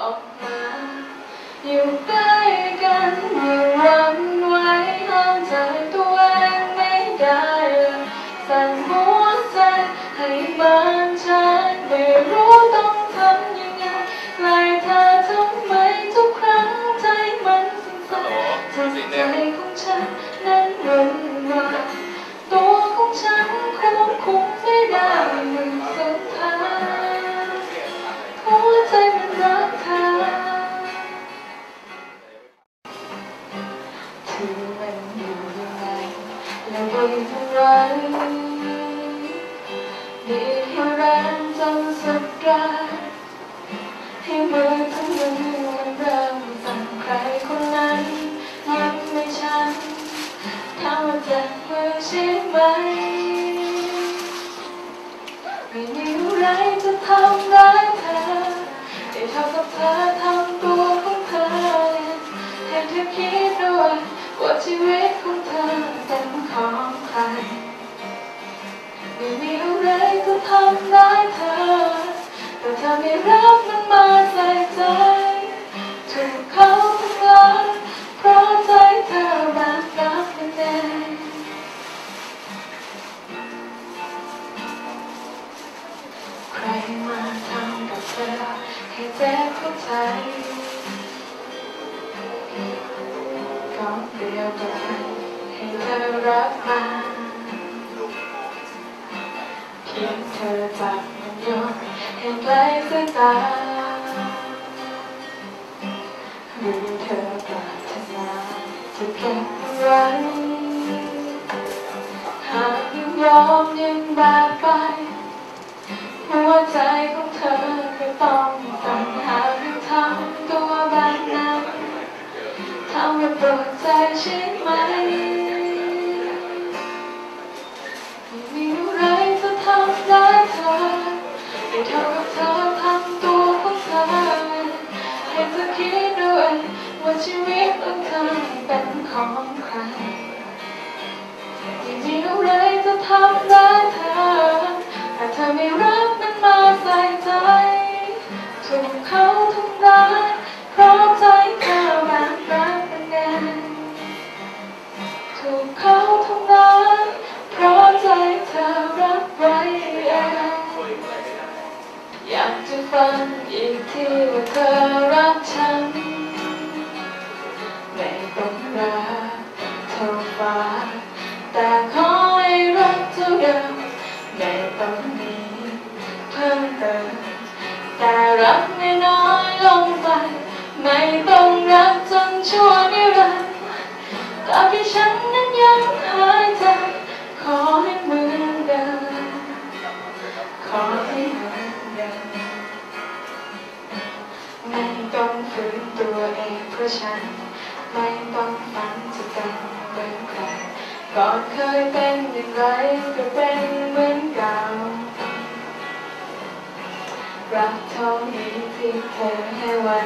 ออกมาอยู่ใกล้กันอย่าหวันไว้ห้ามใจตัวเองไม่ได้เลยสั่นหัวใจให้มัน ที่มันอยู่ยังไงและดีเท่าไรดีให้แรงจนสุดกายให้มือทั้งมือมันเริ่มสั่นใครคนนั้นยังไม่ชันถามว่าเจ็บมือใช่ไหมไม่มีอะไรจะทำร้ายเธอได้เท่ากับเธอทำตัวของเธอให้เธอคิดด้วย ชีวิตของเธอเป็นของใครไม่มีอะไรจะทำร้ายเธอ แต่เธอไม่รับมันมาใส่ใจถูกเขาทำร้ายเพราะใจเธอรักรักมันเองใครมาทำกับเธอให้เจ็บหัวใจ ดียวกันให้เธอรับมาเพียงเธอจับมันโยนให้ไกลสายตาหรือเธอปรารถนาจะเก็บไว้หากยังยอมยังบาดไปหัวใจของเธอก็ต้อง ดใถูกเขาทำร้ายเพราะใจเธอรับไว้เองอยากจะฟังอีกทีว่าเธอรักฉันไม่ต้องรักเท่าฟ้าแต่ขอให้รักเท่าเดิมไม่ต้องมีเพิ่มเติมแต่รักไม่น้อยลงไป ไม่ต้องรักจนชั่วนิรันดร์ตรา ก่อนเคยเป็นอย่างไรก็เป็นเหมือนเก่ารักเท่านี้ที่เธอให้ไว้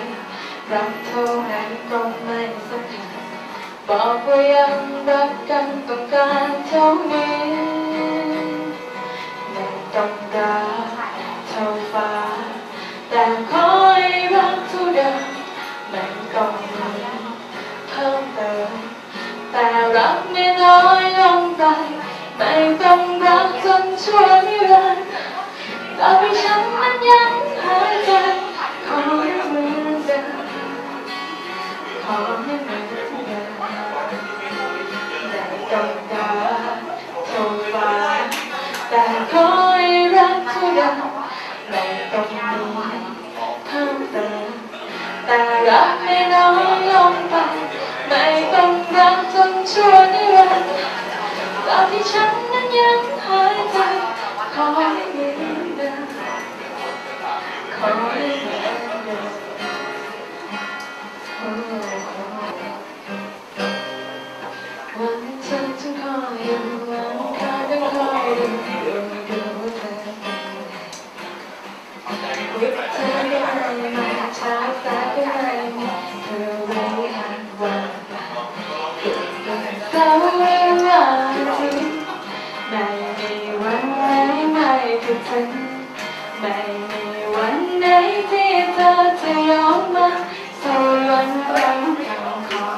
รักเท่านั้นก็ไม่สำคัญบอกว่ายังรักกันต้องการเท่านี้ไม่ต้องรักเท่าฟ้าแต่ข ชั่วนิรันดร์ตอนที่ฉันนั้นยังหายใจขอให้เหมือนเดิมขอให้เหมือนเดิมแต่ต้องการเท่าฟ้าแต่ขอให้รักเท่าเดิมไม่ต้องมีเพิ่มเติมแต่รักไม่น้อยลงไปไม่ต้องรักจนชั่วนิรันดร์ ตอนที่ฉันนั้นยังหายใจขอให้เหมือน ไม่คิดถึงไม่มีวันไหนที่เธอจะยอมมาสู่วันรักของเรา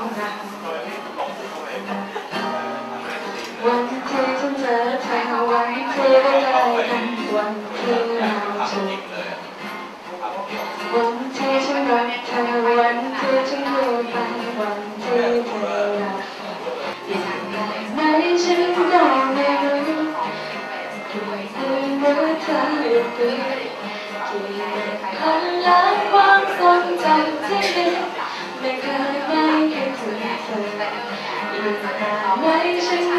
วันที่ฉันเจอเธอวันที่ได้เจกันวันที่เราจูบ ไ